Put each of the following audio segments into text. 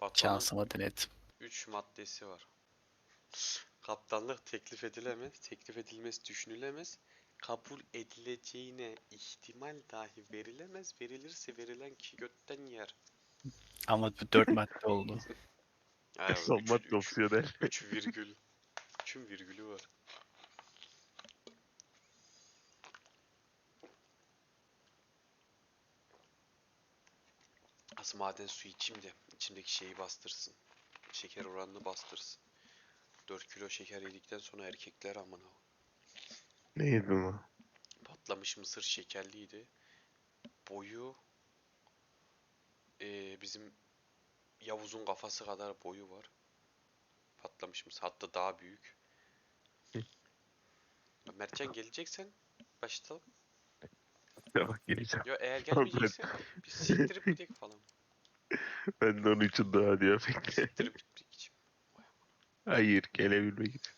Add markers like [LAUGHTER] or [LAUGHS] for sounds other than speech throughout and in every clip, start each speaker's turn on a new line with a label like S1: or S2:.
S1: Batuhan'ın
S2: Şansıma denedim.
S1: 3 maddesi var. Kaptanlık teklif edilemez, teklif edilmesi düşünülemez, kabul edileceğine ihtimal dahi verilemez, verilirse verilen kişi götten yer.
S2: Ama bu dört [LAUGHS] madde oldu.
S1: Ha,
S3: Son madde
S1: üç-
S3: opsiyonel.
S1: üç virgül. Üçün virgülü var. Az maden suyu içeyim de içimdeki şeyi bastırsın. Şeker oranını bastırsın. 4 kilo şeker yedikten sonra erkekler amına.
S3: Ne yedin lan?
S1: Patlamış mısır şekerliydi. Boyu eee, bizim Yavuz'un kafası kadar boyu var. Patlamış mısır hatta daha büyük. Mertcan geleceksen başlayalım.
S3: Ya bak geleceğim.
S1: Yo eğer
S3: Tamam,
S1: gelmeyeceksen biz siktirip gidelim falan. [LAUGHS]
S3: Ben de onun için daha diyor bekle. Hayır gelebilmek için.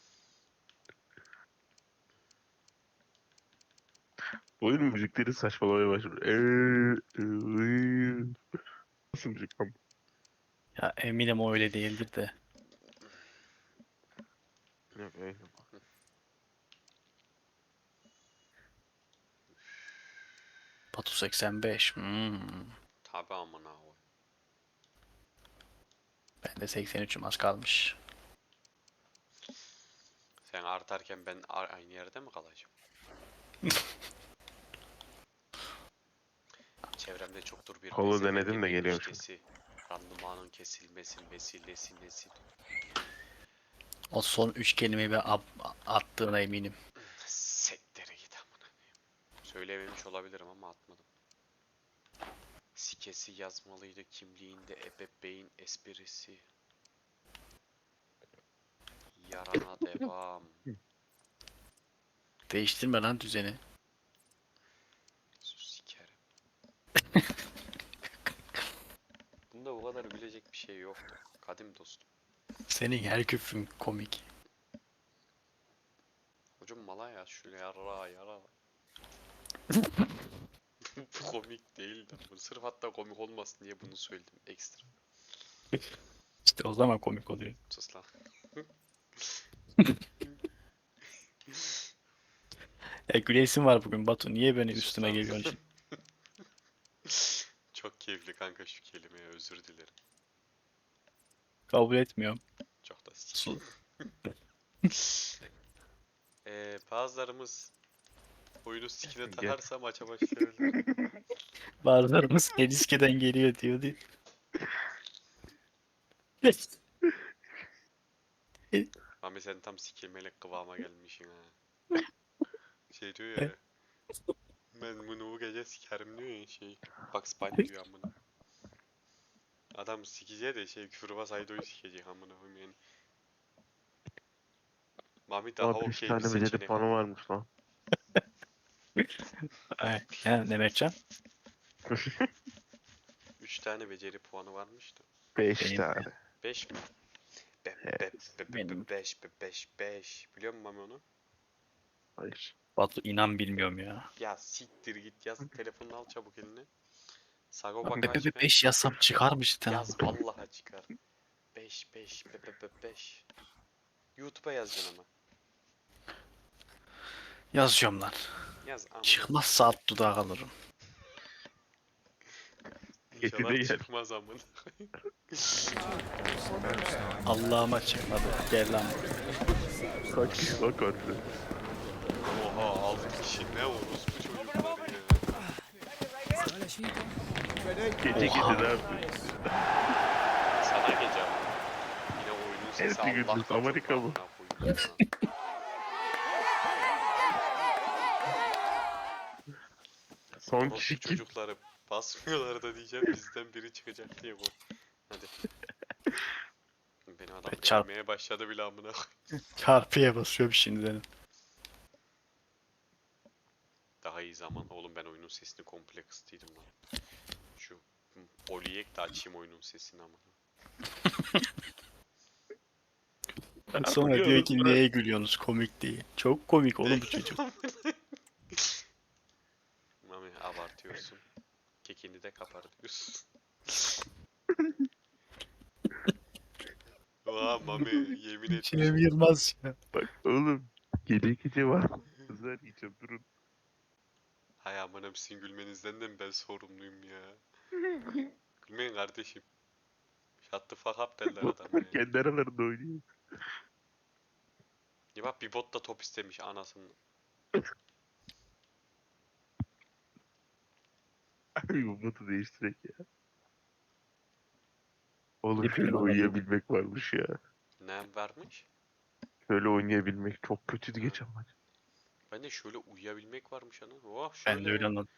S3: Oyun müzikleri saçmalamaya başladı. Eee, eee. Nasıl müzik lan?
S2: Ya eminim o öyle değildir de.
S3: Yok öyle.
S2: Batu 85. Hmm.
S1: Tabi amına koy.
S2: Ben de 83'üm az kalmış.
S1: Sen artarken ben aynı yerde mi kalacağım? [LAUGHS] Çevremde çoktur bir
S3: Kolu
S1: pezevenk
S3: denedin de
S1: emeğin
S3: geliyor
S1: Randımanın kesilmesin vesilesi nesil.
S2: O son 3 kelimeyi ben ab- attığına eminim.
S1: Sektere git amına. koyayım. Söylememiş olabilirim ama atmadım. Sikesi yazmalıydı kimliğinde ebeveyn esprisi. Yarana devam.
S2: Değiştirme lan düzeni.
S1: Sus sikerim. [LAUGHS] Bunda bu kadar gülecek bir şey yoktu. Kadim dostum.
S2: Senin her küfrün komik.
S1: Hocam mala ya şöyle yara yara. [LAUGHS] komik değildi. Sırf hatta komik olmasın diye bunu söyledim ekstra.
S2: İşte o zaman komik oluyor.
S1: Sus lan.
S2: Ya gülesim var bugün Batu. Niye benim
S1: Sus
S2: üstüme
S1: lan.
S2: geliyorsun? [LAUGHS]
S1: Çok keyifli kanka şu kelimeye özür dilerim.
S2: Kabul etmiyorum.
S1: Çok da sikeyim. [LAUGHS] Eee bazılarımız oyunu sikine takarsa maça başlayabilir. [LAUGHS]
S2: Bazılarımız Eliskeden geliyor diyor değil. [LAUGHS]
S1: Mami sen tam sikilmelik kıvama gelmişsin ha. [LAUGHS] Şey diyor ya. Ben bunu bu gece sikerim diyor ya şey. Bugs Bunny diyor amına. Adam sikeceği de şey küfürbaz Aydo'yu sikecek amına koyayım yani. Mami daha
S3: Abi 3
S1: okey bir
S3: tane beceri
S1: seçenek.
S3: puanı varmış lan.
S2: Ay, ya ne Mertcan? [LAUGHS]
S1: 3 tane beceri puanı varmış da.
S3: 5
S2: Benim-
S3: tane.
S1: 5 mi? Be, be,
S3: Evet,
S1: be, be,
S2: benim.
S1: 5 be, 5 5. Biliyor musun Mami onu?
S3: Hayır.
S2: Batu inan bilmiyorum ya.
S1: Ya siktir git yaz [LAUGHS] telefonunu al çabuk eline. Sagopa
S2: Be be
S1: kaç
S2: be 5 yazsam çıkarmış işte.
S1: Yaz vallahi çıkar. 5 5 be be be 5. YouTube'a yazacaksın ama.
S2: Yazıyorum lan.
S1: Yaz ama.
S2: Çıkmazsa alt dudağı alırım.
S3: Yedi de
S1: İnşallah
S3: gel.
S1: çıkmaz amına. [LAUGHS]
S2: Allah'ıma çıkmadı. Gel lan.
S3: Kaç kişi lan karşı?
S1: Oha 6 kişi ne olmuş bu çocuklar ya.
S3: Gece gece
S2: Oha.
S3: ne yapıyorsun?
S1: Sana gece ama. Yine oyunun sesi
S3: Ertesi gündüz
S1: Allah'tan çok
S3: Amerika mı? [LAUGHS] Son
S1: Orospu
S3: kişi kim?
S1: çocukları basmıyorlar da diyeceğim bizden biri çıkacak diye bu. Hadi. [LAUGHS] Beni adam
S2: çarp-
S1: beğenmeye başladı bile amına. [LAUGHS]
S2: Çarpıya basıyorum şimdiden.
S1: Daha iyi zaman. Oğlum ben oyunun sesini komple kıstıydım lan. Şu Oliyek de açayım oyunun sesini ama. [LAUGHS]
S2: Sonra diyor ki neye gülüyorsunuz komik değil. Çok komik oğlum bu çocuk.
S1: Mami [LAUGHS] yemin et.
S2: Cem Yılmaz ya.
S3: Bak oğlum. Gelecek gece var. Kızlar içim durun.
S1: Hay amanım sizin gülmenizden de mi ben sorumluyum ya? [LAUGHS] Gülmeyin kardeşim. Shut the fuck up derler adam ya.
S3: Kendi aralarında oynuyor.
S1: Ya bak bir bot da top istemiş anasını.
S3: Abi bu botu değiştirek ya. Oğlum şöyle uyuyabilmek varmış ya.
S1: Ne vermiş?
S3: Şöyle oynayabilmek çok kötüydü geçen maç.
S1: Ben de şöyle uyuyabilmek varmış ana. Oh şöyle.
S2: Ben de öyle anladım.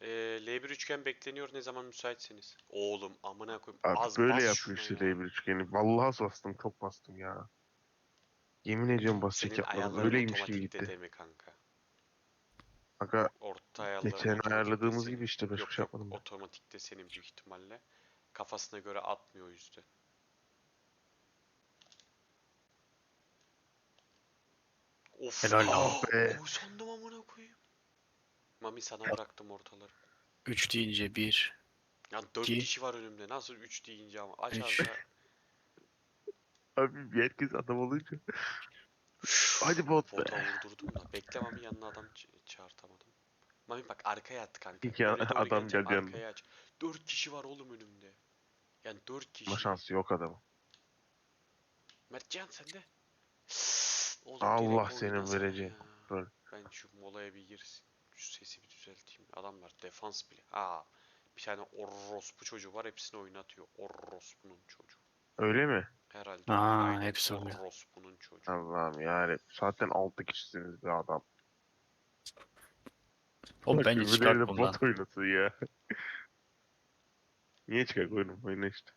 S1: Ee, L1 üçgen bekleniyor ne zaman müsaitseniz. Oğlum amına koyayım.
S3: Abi
S1: Az
S3: böyle
S1: bas
S3: yapıyor işte
S1: ya.
S3: L1 üçgeni. Vallahi az bastım çok bastım ya. Yemin ediyorum basacak yapmadım.
S1: ayarların
S3: Öyleymiş gibi gitti.
S1: dedemi kanka.
S3: Aga
S1: Orta
S3: geçen ayarladığımız gibi işte başka
S1: Yok
S3: şey yapmadım. ben.
S1: otomatikte senin büyük ihtimalle. Kafasına göre atmıyor o yüzden. Of.
S2: Helal ah,
S1: lan
S3: be.
S1: Oy amına koyayım. Mami sana bıraktım ortaları.
S2: 3 deyince 1.
S1: Ya 4 kişi var önümde. Nasıl 3 deyince ama. Aç
S2: Üç.
S1: ağzına.
S3: Abi herkes adam olunca. Hadi bot be.
S1: Vurdurdum da. Bekle Mami yanına adam ç- çağırtamadım. Mami bak arkaya at kanka.
S3: İki
S1: Öne
S3: adam
S1: geleceğim,
S3: geldi yanına.
S1: Aç. 4 kişi var oğlum önümde. Yani 4 kişi.
S3: Ama şansı yok adamın.
S1: Mertcan sen de. Oğlum,
S3: Allah senin vereceğin. Rol.
S1: Ben şu molaya bir girsin. Şu sesi bir düzelteyim. Adamlar defans bile. Aa, bir tane orospu çocuğu var hepsini oynatıyor. Orospu'nun çocuğu.
S3: Öyle mi?
S1: Herhalde.
S2: Aa, hepsi oluyor.
S1: Orospu'nun çocuğu.
S3: Allah'ım yani zaten 6 kişisiniz bir adam.
S2: Oğlum
S3: Bak,
S2: bence çıkart bundan.
S3: Bot oynatı ya. [LAUGHS] Niye çıkar oyunu? Oyna işte.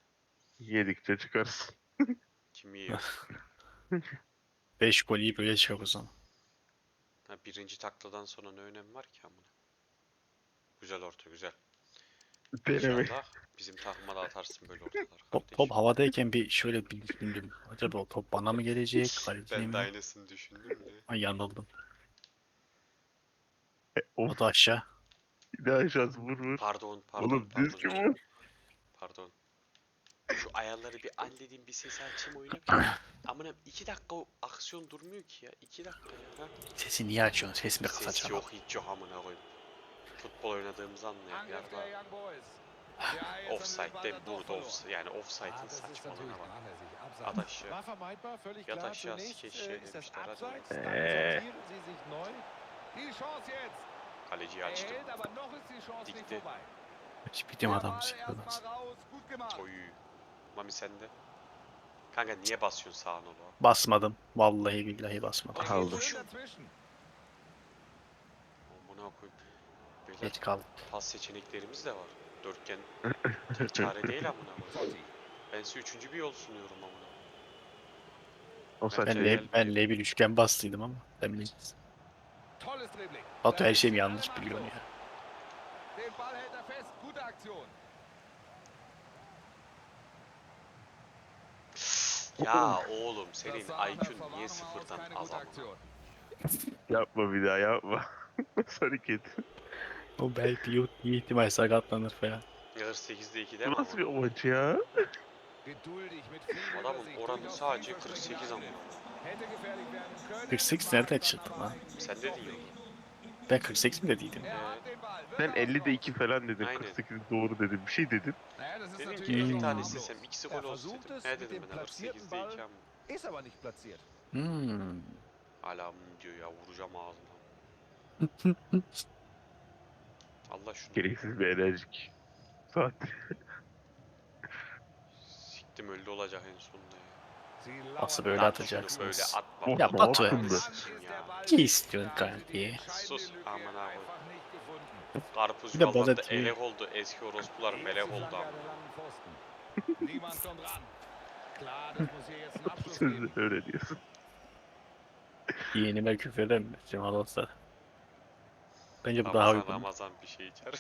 S3: Yedikçe çıkarsın.
S1: Kim yiyor? [LAUGHS]
S2: 5 gol yiyip öyle çıkar o zaman.
S1: Ha, birinci takladan sonra ne önemi var ki amına? Güzel orta güzel.
S3: Benim.
S1: İnşallah bizim takıma da atarsın böyle ortalar.
S2: Top, top havadayken bir şöyle bir düşündüm. Acaba o top bana mı gelecek? [LAUGHS] Kalecine
S1: Ben de aynısını düşündüm de.
S2: Ay yanıldım.
S3: E,
S2: O da aşağı.
S3: bir daha şans vur vur.
S1: Pardon pardon.
S3: Oğlum düz pardon, kim
S1: pardon. Şu ayarları bir halledeyim bir ses açayım oyunu. [CLEARS THROAT] Amına 2 dakika o aksiyon durmuyor ki ya. 2 dakika ya. Ha?
S2: Sesi niye açıyorsun? Ses mi
S1: Ses
S2: kapatacağım?
S1: yok hiç yok amına koyayım. Futbol oynadığımızı
S4: anlayıp yarra. Offside'den
S1: burada
S4: offside
S1: yani offside'ın saçmalığına bak.
S4: Adaşı. Ya
S1: da aşağı skeçe demişler hadi.
S4: Eee.
S1: Kaleciyi
S4: açtı.
S2: Dikti.
S4: Hiç
S2: bitim
S4: adamı
S2: sıkıyorlar.
S1: Oy. Mami sende. Kanka niye basıyorsun sağa nola?
S2: Basmadım. Vallahi billahi basmadım.
S3: Kaldı.
S1: Buna koyayım.
S2: Geç kaldı.
S1: Pas seçeneklerimiz de var. Dörtgen tek [LAUGHS] çare değil amına koyayım. Ben size üçüncü bir yol sunuyorum amına.
S3: O
S2: Ben
S1: saçma.
S2: ben de bir üçgen bastıydım ama.
S4: Emin
S2: Batu her
S4: şeyim
S2: yanlış
S4: biliyor
S2: ya.
S1: Ya oğlum senin IQ'un niye sıfırdan
S4: azaldı?
S3: Yapma bir daha yapma. [LAUGHS] Hareket.
S2: O belki yut iyi ihtimal sakatlanır falan.
S1: Yarı 8'de 2 değil mi?
S3: Nasıl bir maç ya? [LAUGHS]
S1: Adamın oranı sadece 48 ama.
S2: 48 nereden çıktı lan?
S1: Sen dedin ya.
S2: Ben 48 mi dediydim?
S3: Ben 50'de 2 falan dedim.
S1: Aynen.
S3: 48 doğru dedim. Bir şey dedim.
S4: Naja, das ist
S1: Dedim ki iki tane istesem, ikisi gol olsun dedim. Ne dedim ben ama.
S4: Ist aber nicht platziert.
S2: Hmm.
S1: Hala bunu ya, vuracağım ağzına. Allah şunu.
S3: Gereksiz bir enerjik. Saat.
S1: Siktim öldü olacak en sonunda ya.
S2: Nasıl böyle
S1: Lan
S2: atacaksınız?
S1: Böyle atma.
S2: Ya Batu.
S4: Ki
S2: istiyorsun kanki?
S1: Sus aman
S4: abi.
S1: Karpuz
S2: Bir
S1: Elek oldu. Eski orospular melek oldu ama. [LAUGHS]
S3: Siz
S4: de
S3: öyle diyorsun. Yeğenime küfür ederim Cemal olsa.
S2: Bence bu daha
S1: Ramazan,
S2: uygun.
S1: Ramazan bir şey içer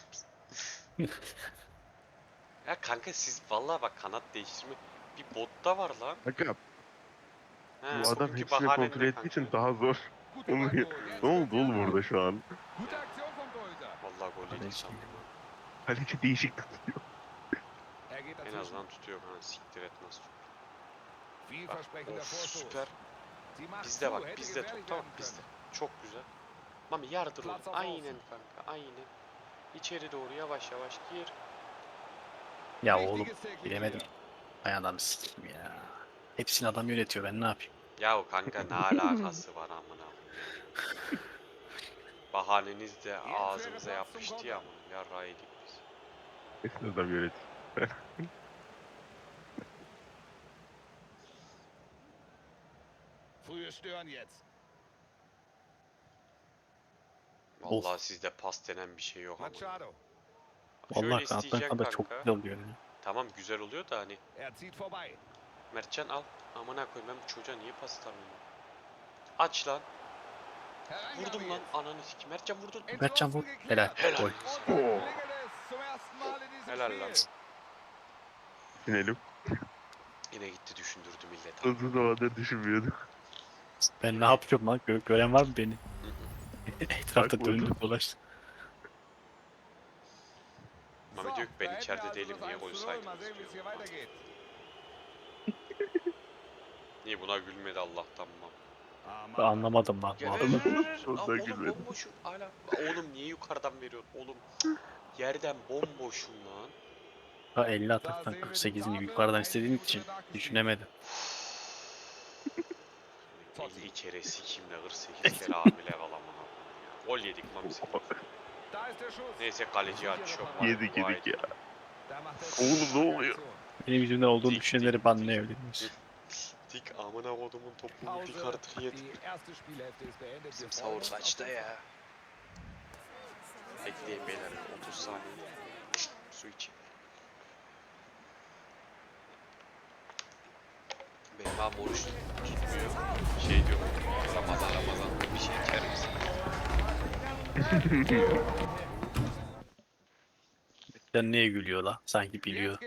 S1: ya kanka siz vallahi bak kanat değiştirme bir botta var lan.
S3: Kanka
S1: He,
S3: bu adam
S1: bugünkü
S3: hepsini kontrol ettiği için daha zor. Ne oldu oğlum burada şu an?
S1: Gol yedik
S2: Kaleci.
S1: sandım.
S3: Kaleci değişik tutuyor.
S1: En azından tutuyor ha siktir et nasıl.
S4: Vielversprechender
S1: Of süper. Bizde bak bizde top tamam bizde. Çok güzel. Mami yardır
S4: auf
S1: Aynen kanka aynen. İçeri doğru yavaş yavaş gir.
S2: Ya oğlum bilemedim. Ay adam sikeyim ya. Hepsini adam yönetiyor ben ne yapayım?
S1: Ya kanka ne [LAUGHS] alakası var amına. Bahaneniz de ağzımıza yapıştı ya amına. Yarrağı yedik biz.
S3: Kesin adam yönet.
S4: Frühe Stören jetzt.
S1: Vallahi sizde pas denen bir şey yok ama.
S4: Machado.
S1: Şöyle
S2: Vallahi kanatlar
S1: isteyeceksin
S2: kadar çok
S1: kanka.
S2: güzel oluyor ya.
S1: Tamam güzel oluyor da hani
S4: Er zieht vorbei.
S1: Mertcan al. Amına koyayım ben bu çocuğa niye pas atamıyorum? Aç lan. Vurdum lan. Ananı sikim. Mertcan vurdun.
S2: Mertcan vur. Helal.
S4: geklärt.
S2: Gol.
S1: Helal lan.
S3: Sinelim. [LAUGHS]
S1: Yine gitti düşündürdü millet.
S3: Uzun zamandır düşünmüyorduk.
S2: Ben ne yapıyorum lan? Gö- gören var mı beni?
S1: Hı hı. [LAUGHS]
S2: Etrafta
S3: vurdum.
S2: dolaştım.
S1: Mami diyor ki ben içeride değilim niye
S4: 1
S1: gol
S4: zu 0.
S1: saydınız diyor. Niye buna gülmedi Allah'tan mı?
S2: Ben anlamadım lan.
S1: Gel
S2: bu adamı.
S1: Aa, Oğlum
S3: gülmedim.
S1: bomboşum hala. Oğlum niye yukarıdan veriyorsun? Oğlum yerden bomboşum lan.
S2: Ha 50 ataktan 48'ini yukarıdan istediğin için düşünemedim. [LAUGHS]
S1: 50 kere sikimle 48 [LAUGHS] kere hamile kalamam. Gol yedik lan biz. [LAUGHS] Neyse kaleci açıyor.
S3: Yedik
S4: şey
S1: Vay
S3: yedik ya. Oğlum, ne oluyor?
S2: Benim yüzümden olduğunu düşünenleri
S1: dik,
S2: banlayabiliriz.
S1: Dik amına kodumun topunu dik artık
S4: beendet.
S1: Bizim
S4: auf
S1: kaçta ya? Bekleyin beyler 30 saniye. Su için. Benim abi oruç tutmuyor. Şey diyor. Ramazan Ramazan bir şey içer misin?
S2: Sen niye gülüyor la? Sanki biliyor.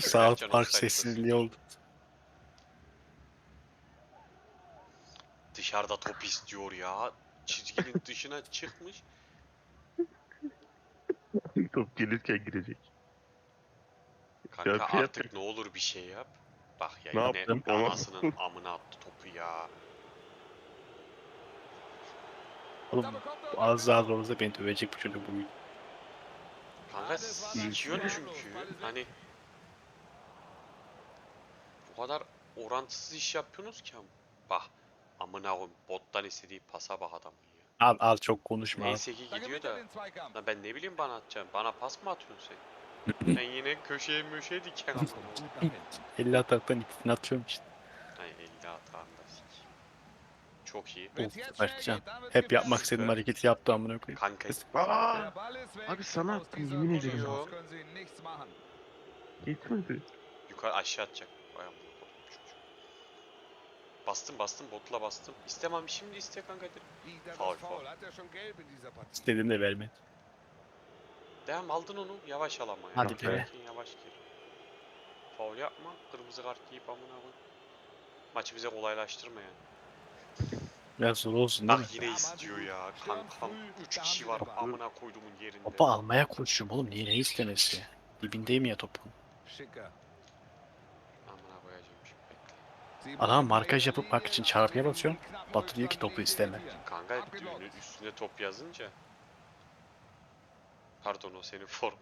S2: South
S1: Mertcan
S2: Park
S1: offside
S2: sessizliği oldu.
S1: Dışarıda top istiyor ya. Çizginin [LAUGHS] dışına çıkmış.
S3: Top gelirken girecek.
S1: Kanka
S3: Ya fiyat-
S1: artık ne olur bir şey yap. Bak ya
S3: Ne
S1: yine
S3: yaptım?
S1: Anasının [LAUGHS] amına attı topu ya.
S2: Oğlum az daha olursa beni dövecek bu çocuk bugün.
S1: Kanka sikiyorsun çünkü. Hani bu kadar orantısız iş yapıyorsunuz ki ama. Bak amına koyayım bottan istediği pasa bak adamın ya.
S2: Al al çok konuşma. al.
S1: Neyse ki gidiyor da. Lan ben ne bileyim bana atacaksın. Bana pas mı atıyorsun sen? [LAUGHS] sen yine köşeye möşeye diken amına koyayım.
S4: Gut [LAUGHS] nach hinten.
S2: 50 ataktan ikisini atıyorum işte.
S1: Ay 50 atağında. Çok iyi.
S4: Wird's
S2: Hep yapmak istediğim hareketi yaptı amına koyayım.
S1: Kanka
S3: Aa! Abi sana attım, yemin ederim. Geçmedi.
S1: yukarı aşağı atacak. Amına koyayım. Bastım bastım botla bastım. İstemem şimdi iste kanka
S4: dieser Partie?
S2: İstediğim de vermedi.
S1: Devam aldın onu yavaş al ama ya.
S2: Hadi be.
S1: Yavaş gir. Faul yapma. Kırmızı kart giyip amına koy. Maçı bize kolaylaştırma yani.
S2: Biraz zor olsun değil mi?
S1: Bak yine istiyor ya. Kankam 3 kişi var amına koyduğumun yerinde.
S2: Topu almaya koşuyorum oğlum. Niye ne istemesi? Dibindeyim ya topun.
S1: Amına koyacağım şimdi bekle.
S4: Sie
S2: Adam markaj yapıp bak için çarpıya
S4: knappen
S2: Batu diyor ki topu isteme.
S1: Kanka düğünün üstüne top yazınca. Pardon o senin form.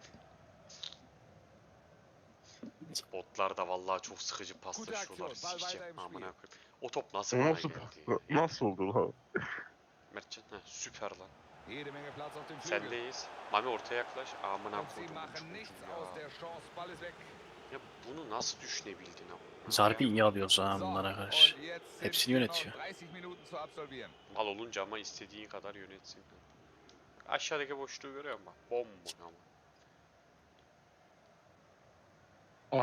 S1: Botlar da vallahi çok sıkıcı paslaşıyorlar. Sikeceğim amına koyayım. O top nasıl bana
S3: nasıl,
S1: geldi?
S3: nasıl oldu lan?
S1: Mertcan heh, süper lan. Sendeyiz. Mami ortaya yaklaş. Amına çocuğu ya. bunu nasıl düşünebildin ama?
S2: Biz harbi iyi alıyoruz ha bunlara karşı. Hepsini yönetiyor.
S4: 30 Minuten zu absolvieren.
S1: Mal olunca ama istediğin kadar yönetsin. Aşağıdaki boşluğu görüyor musun? Bomboş ama.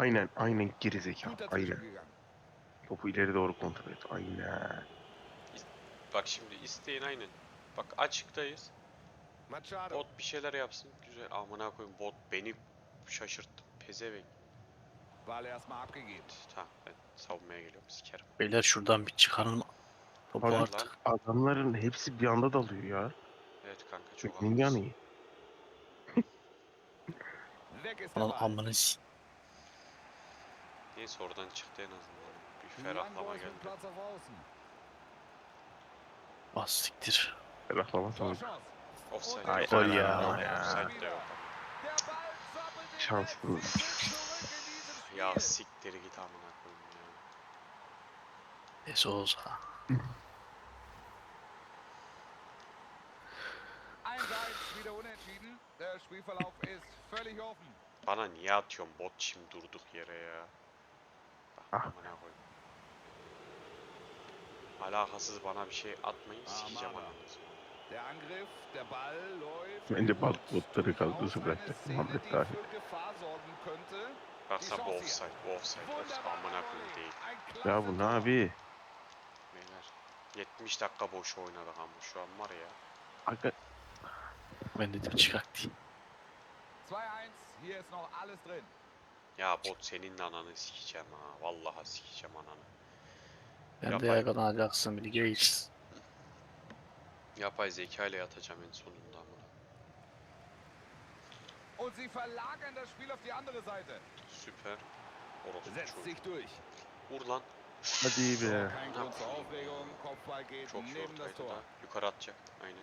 S3: Aynen aynen gerizekalı. Aynen. Topu ileri doğru kontrol et. Aynen.
S1: Bak şimdi isteyin aynen. Bak açıktayız. Bot bir şeyler yapsın. Güzel. Amına koyayım bot beni şaşırttı. Pezevenk. Tamam ben savunmaya geliyorum sikerim.
S2: Beyler şuradan bir çıkarın topu artık.
S1: lan.
S3: Adamların hepsi bir anda dalıyor ya.
S1: Evet kanka çok
S4: der
S2: Onun
S4: Ball.
S2: amını s-
S1: Neyse oradan çıktı en azından. Bir ferahlama geldi.
S2: Ah siktir.
S3: Ferahlama.
S4: Torchance.
S1: Offside.
S3: Ay,
S1: Aynen,
S2: ya.
S3: Ya.
S1: Offside de yok. Ya siktir git amına koyayım ya.
S2: De Souza.
S4: 1-1 wieder unentschieden. Der Spielverlauf ist völlig offen.
S1: Bana niye atıyorsun bot şimdi durduk yere ya? Bak
S3: Ah.
S1: amına koyayım. Alakasız bana bir şey atmayın sikeceğim ananızı.
S4: Der Angriff, der Ball läuft.
S3: Bence bot
S4: Raus
S3: botları kaldırısı
S4: eine
S3: bıraktı. Muhammed
S4: die
S3: dahil.
S4: für Gefahr sorgen könnte.
S1: Baksa bu offside, bu offside, offside amına koyayım değil.
S3: Ya bu ne abi?
S1: Beyler 70 dakika boş oynadık ama şu an var ya.
S3: Aga
S2: Ben dedim çıkart diye.
S4: 2-1, hier ist noch alles drin.
S1: Ya bot senin ananı sikeceğim ha. Vallahi sikeceğim ananı.
S2: Ben de
S1: Yapay.
S2: yagan alacaksın bir geç.
S1: Yapay zeka ile yatacağım en sonunda amına.
S4: Und sie verlagern das Spiel auf die andere Seite.
S1: Süper.
S4: Setzt
S1: çocuğu.
S4: sich durch.
S1: Vur lan.
S3: hadi be.
S4: kein Grund zur Aufregung. Kopfball geht
S1: Çok iyi
S4: neben das
S1: ortaydı
S4: Tor.
S1: da. Yukarı atacak. Aynen.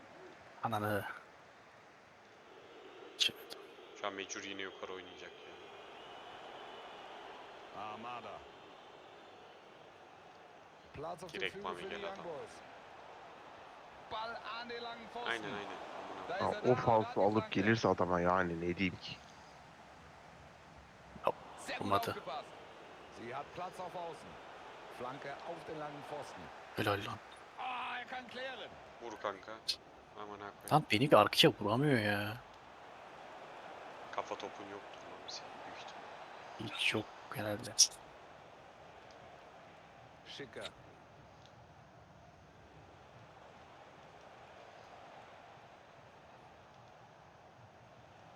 S2: Ananı.
S1: Şu an mecbur yine yukarı oynayacak ya.
S4: Armada. Platz auf dem
S1: Direkt Mami gel adam.
S4: Boys. Ball an den langen Pfosten.
S1: Aynen aynen.
S3: Ya, o falso alıp gelirse adama yani ne diyeyim ki?
S4: Sehr gut
S2: Olmadı.
S4: aufgepasst. Sie hat Platz auf Außen. Flanke auf den langen Pfosten.
S2: Helal lan.
S4: Ah, er kann klären.
S1: Vur kanka. Amına koyayım.
S2: Lan beni arkaya vuramıyor ya.
S1: Kafa topun yoktur lan senin büyük ihtimal.
S2: Hiç yok genelde.
S4: Schicker.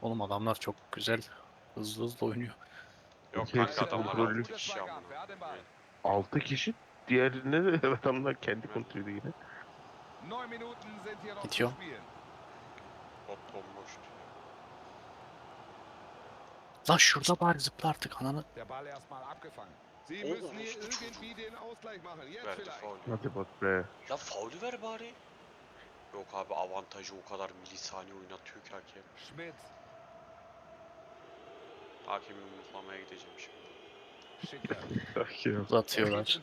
S2: Oğlum adamlar çok güzel. Hızlı hızlı oynuyor.
S1: Yok kanka adamlar
S3: kontrollü.
S1: 6 kişi amına. Koyayım.
S3: 6 kişi diğerine de [LAUGHS] adamlar kendi kontrolü yine.
S4: Spielen.
S1: Bot bomboştu.
S2: Lan şurada bari zıpla artık ananı.
S1: Oh,
S4: müssen hier
S1: Rüstü
S4: irgendwie den Ausgleich machen. Jetzt
S1: Verdi
S4: vielleicht.
S1: faul.
S3: Hadi bot be.
S1: Ya faulü ver bari. Yok abi avantajı o kadar milisaniye oynatıyor ki hakem.
S4: Schmidt.
S1: Hakemi yumruklamaya gideceğim şimdi.
S2: Uzatıyorlar.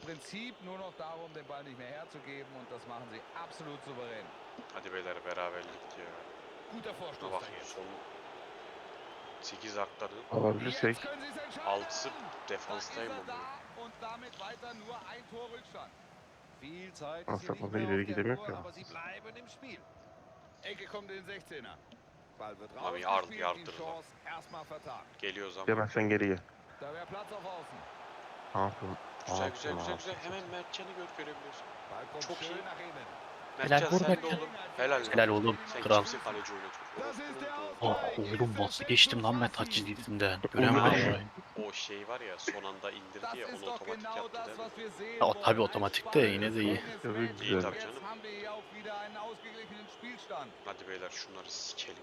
S1: Hadi beyler beraberlik ya.
S4: Guter
S1: Şuna
S4: Vorstoß
S1: bak
S4: da jetzt.
S1: son 8 dakikada
S3: Alabilirsek.
S4: Jetzt können sie es entscheiden.
S1: altısı
S4: Da ist
S1: defanstayım
S4: er Zeit ist
S3: Aslında fazla ileri gidemiyor ki.
S4: Ecke kommt in den 16er.
S1: Abi yard-
S4: rausgespielt, die
S1: yardır lan.
S4: Chance erstmal vertagt.
S1: Geliyoruz ama.
S3: Demezsen geriye.
S4: Da wäre Platz auf Außen.
S3: Aferin.
S1: Güzel güzel güzel güzel. Hemen Mertcan'ı gör görebiliyorsun. Çok iyi. Mertcan
S2: vur
S1: sen de
S2: Mertcan.
S1: oğlum. Helal lan.
S2: Helal oğlum.
S1: Sen
S2: Kral.
S1: kimsin kaleci
S2: Oh
S4: Ausgleich.
S2: oğlum nasıl geçtim lan ben taç çizgisinden. Göremedim.
S1: O şey var ya son anda indirdi ya onu otomatik yaptı değil mi?
S2: Ya,
S4: Ein
S2: otomatik de yine de iyi.
S3: Evet, güzel.
S1: tabii canım. Hadi beyler şunları sikelim.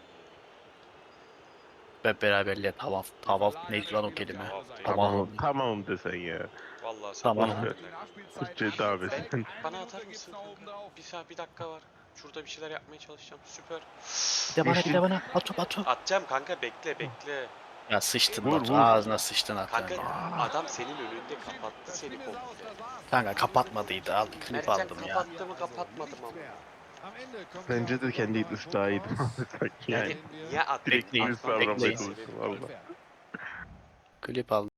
S2: Ve beraberliğe tavaf. Tavaf neydi lan o kelime?
S3: Tamam,
S2: Tamam.
S3: tamam desen ya.
S1: Vallahi sen
S2: Tamam.
S3: Türkçe.
S4: Eine
S1: Bana atar mısın? Bir saat bir dakika var. Şurada bir şeyler yapmaya çalışacağım. Süper.
S2: Bir de bana bir de bana. Batu Batu.
S1: Atacağım kanka bekle bekle.
S2: Ya sıçtın
S3: Vur,
S2: Batu.
S3: vur.
S2: Ağzına sıçtın
S1: Kanka
S2: hatta.
S1: adam senin önünde kapattı seni komple.
S2: Kanka kapatmadıydı. Al klip
S1: Mertcan
S2: aldım ya.
S1: kapattı mı kapatmadı mı?
S3: Bence de kendi ıslahıydı. [LAUGHS] Sanki
S1: Yani
S3: yani.
S1: niye at?
S3: Direkt davranmaya
S2: bekleyin.
S3: çalıştım valla.
S2: Klip aldım.